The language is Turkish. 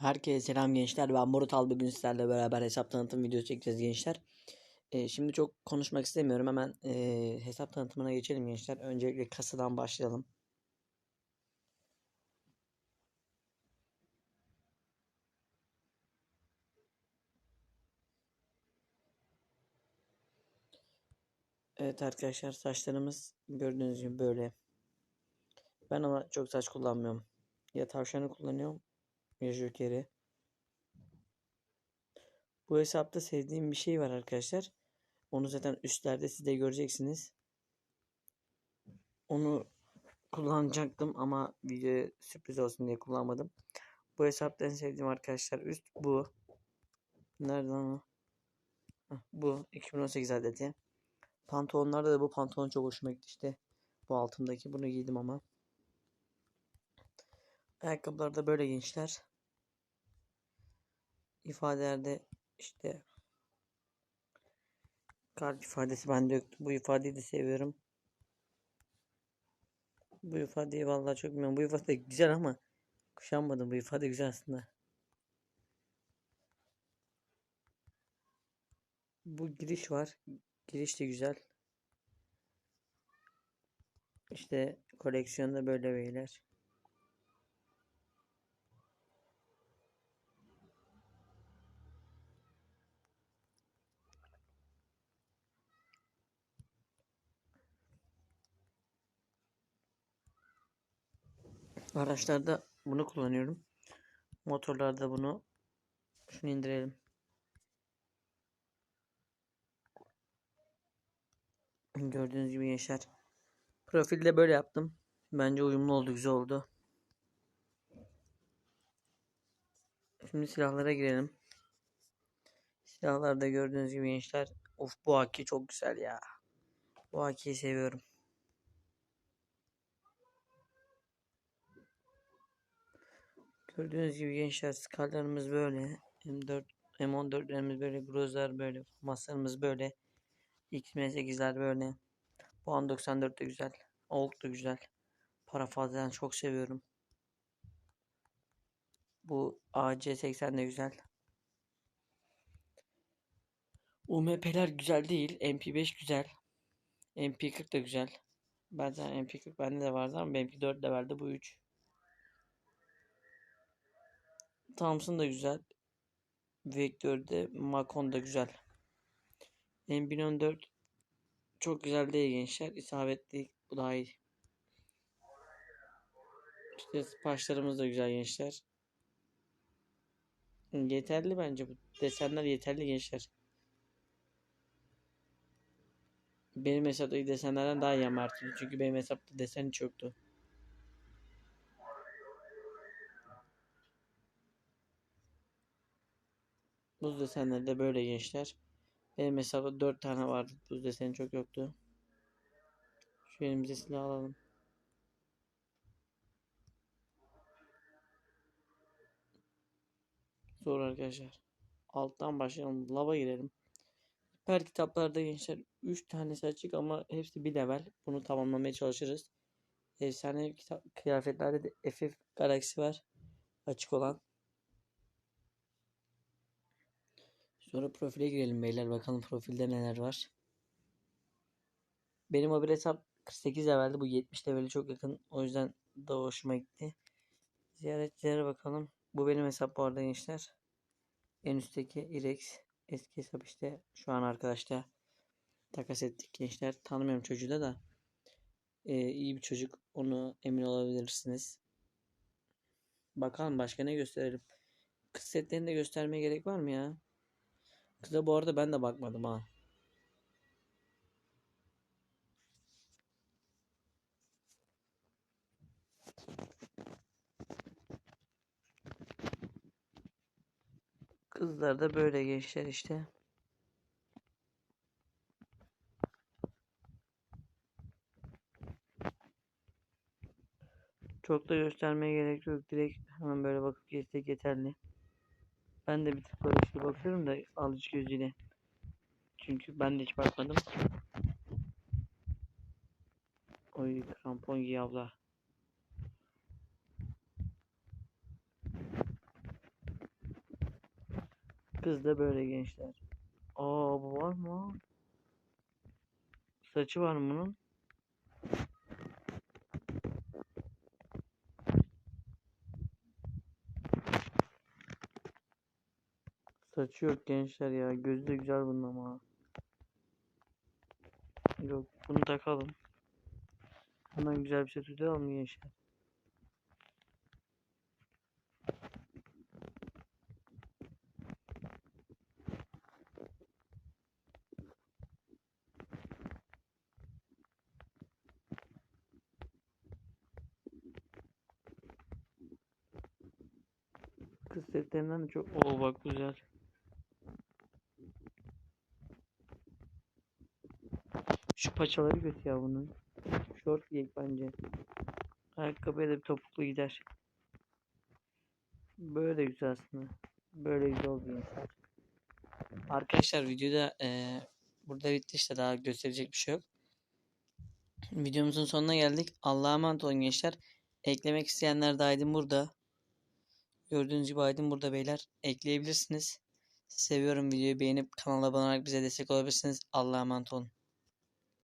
Herkese selam gençler. Ben Murat Bugün sizlerle beraber hesap tanıtım videosu çekeceğiz gençler. Ee, şimdi çok konuşmak istemiyorum. Hemen e, hesap tanıtımına geçelim gençler. Öncelikle kasadan başlayalım. Evet arkadaşlar saçlarımız gördüğünüz gibi böyle. Ben ama çok saç kullanmıyorum. Ya tavşanı kullanıyorum ya jokeri. Bu hesapta sevdiğim bir şey var arkadaşlar. Onu zaten üstlerde siz de göreceksiniz. Onu kullanacaktım ama video sürpriz olsun diye kullanmadım. Bu hesapta en sevdiğim arkadaşlar üst bu. Nereden o? Bu 2018 adeti. Pantolonlarda da bu pantolon çok hoşuma gitti işte. Bu altımdaki bunu giydim ama. Ayakkabılar da böyle gençler. İfadelerde işte kalp ifadesi bende yoktu. Bu ifadeyi de seviyorum. Bu ifadeyi vallahi çok bilmiyorum. Bu ifade güzel ama kuşanmadım. Bu ifade güzel aslında. Bu giriş var. Giriş de güzel. İşte koleksiyonda böyle beyler. Araçlarda bunu kullanıyorum. Motorlarda bunu şunu indirelim. Gördüğünüz gibi gençler. Profilde böyle yaptım. Bence uyumlu oldu, güzel oldu. Şimdi silahlara girelim. Silahlarda gördüğünüz gibi gençler. Of bu AK çok güzel ya. Bu AK'yi seviyorum. Gördüğünüz gibi gençler skallarımız böyle. M4 M14'lerimiz böyle. Grozlar böyle. Maslarımız böyle. XM8'ler böyle. Bu an 94 de güzel. Old da güzel. Para fazladan çok seviyorum. Bu AC80 de güzel. UMP'ler güzel değil. MP5 güzel. MP40 da güzel. Ben MP40 bende de vardı ama benimki 4 de verdi. Bu 3. Thompson da güzel. Vektör'de Macon da güzel. M1014 çok güzel değil gençler. İsabetli. Bu daha iyi. İşte başlarımız da güzel gençler. Yeterli bence bu desenler yeterli gençler. Benim hesaptaki desenlerden daha iyi ama Çünkü benim hesapta desen hiç Buz desenleri de böyle gençler. Benim hesabımda 4 tane vardı. Buz deseni çok yoktu. Şu elimize silah alalım. Zor arkadaşlar. Alttan başlayalım. Lava girelim. Her kitaplarda gençler 3 tanesi açık ama hepsi bir level. Bunu tamamlamaya çalışırız. Efsane kitap, kıyafetlerde de FF Galaxy var. Açık olan. Sonra profile girelim beyler. Bakalım profilde neler var. Benim mobil hesap 48 leveldi. Bu 70 leveli çok yakın. O yüzden da hoşuma gitti. Ziyaretçilere bakalım. Bu benim hesap bu arada gençler. En üstteki Irex. Eski hesap işte. Şu an arkadaşlar takas ettik gençler. Tanımıyorum çocuğu da da. Ee, iyi bir çocuk. Onu emin olabilirsiniz. Bakalım başka ne gösterelim. Kız setlerini de göstermeye gerek var mı ya? Kıza bu arada ben de bakmadım ha. Kızlar da böyle gençler işte. Çok da göstermeye gerek yok. Direkt hemen böyle bakıp geçsek yeterli. Ben de bir tık böyle bakıyorum da alıcı gözüyle. Çünkü ben de hiç bakmadım. Oy krampon giy abla. Kız da böyle gençler. Aa bu var mı? Saçı var mı bunun? Saçı yok gençler ya. Gözü de güzel bunun ama. Yok bunu takalım. Hemen güzel bir şey tutalım mı gençler? Kız setlerinden de çok... Oo bak güzel. Şu paçaları kötü ya bunun. Short giyek bence. Ayakkabıya da bir topuklu gider. Böyle güzel aslında. Böyle güzel gençler. Arkadaşlar videoda eee, burada bitti işte daha gösterecek bir şey yok. Videomuzun sonuna geldik. Allah'a emanet olun gençler. Eklemek isteyenler de Aydın burada. Gördüğünüz gibi Aydın burada beyler. Ekleyebilirsiniz. Seviyorum videoyu beğenip kanala abone olarak bize destek olabilirsiniz. Allah'a emanet olun.